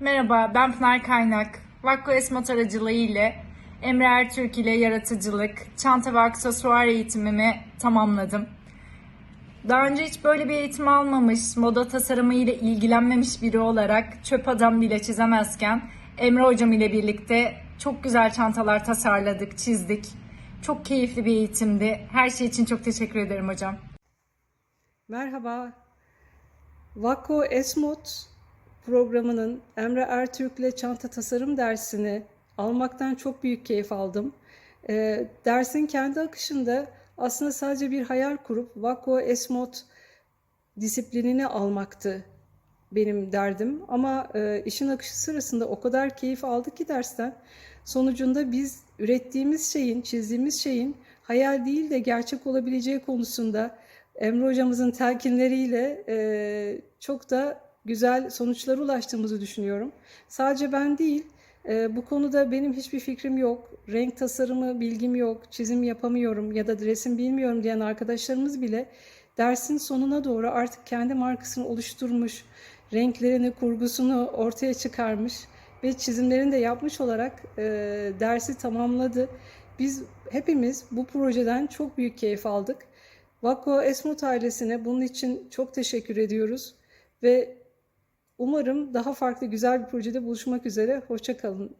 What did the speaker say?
Merhaba, ben Pınar Kaynak. Vakko Esmat aracılığı ile Emre Ertürk ile yaratıcılık, çanta ve aksesuar eğitimimi tamamladım. Daha önce hiç böyle bir eğitim almamış, moda tasarımı ile ilgilenmemiş biri olarak çöp adam bile çizemezken Emre hocam ile birlikte çok güzel çantalar tasarladık, çizdik. Çok keyifli bir eğitimdi. Her şey için çok teşekkür ederim hocam. Merhaba. Vakko Esmot programının Emre Ertürk'le çanta tasarım dersini almaktan çok büyük keyif aldım. Ee, dersin kendi akışında aslında sadece bir hayal kurup Vakko Esmot disiplinini almaktı benim derdim. Ama e, işin akışı sırasında o kadar keyif aldık ki dersten. Sonucunda biz ürettiğimiz şeyin, çizdiğimiz şeyin hayal değil de gerçek olabileceği konusunda Emre hocamızın telkinleriyle e, çok da güzel sonuçlara ulaştığımızı düşünüyorum. Sadece ben değil, e, bu konuda benim hiçbir fikrim yok. Renk tasarımı bilgim yok, çizim yapamıyorum ya da resim bilmiyorum diyen arkadaşlarımız bile dersin sonuna doğru artık kendi markasını oluşturmuş, renklerini, kurgusunu ortaya çıkarmış ve çizimlerini de yapmış olarak e, dersi tamamladı. Biz hepimiz bu projeden çok büyük keyif aldık. Vakko Esmut ailesine bunun için çok teşekkür ediyoruz ve umarım daha farklı güzel bir projede buluşmak üzere. Hoşça kalın.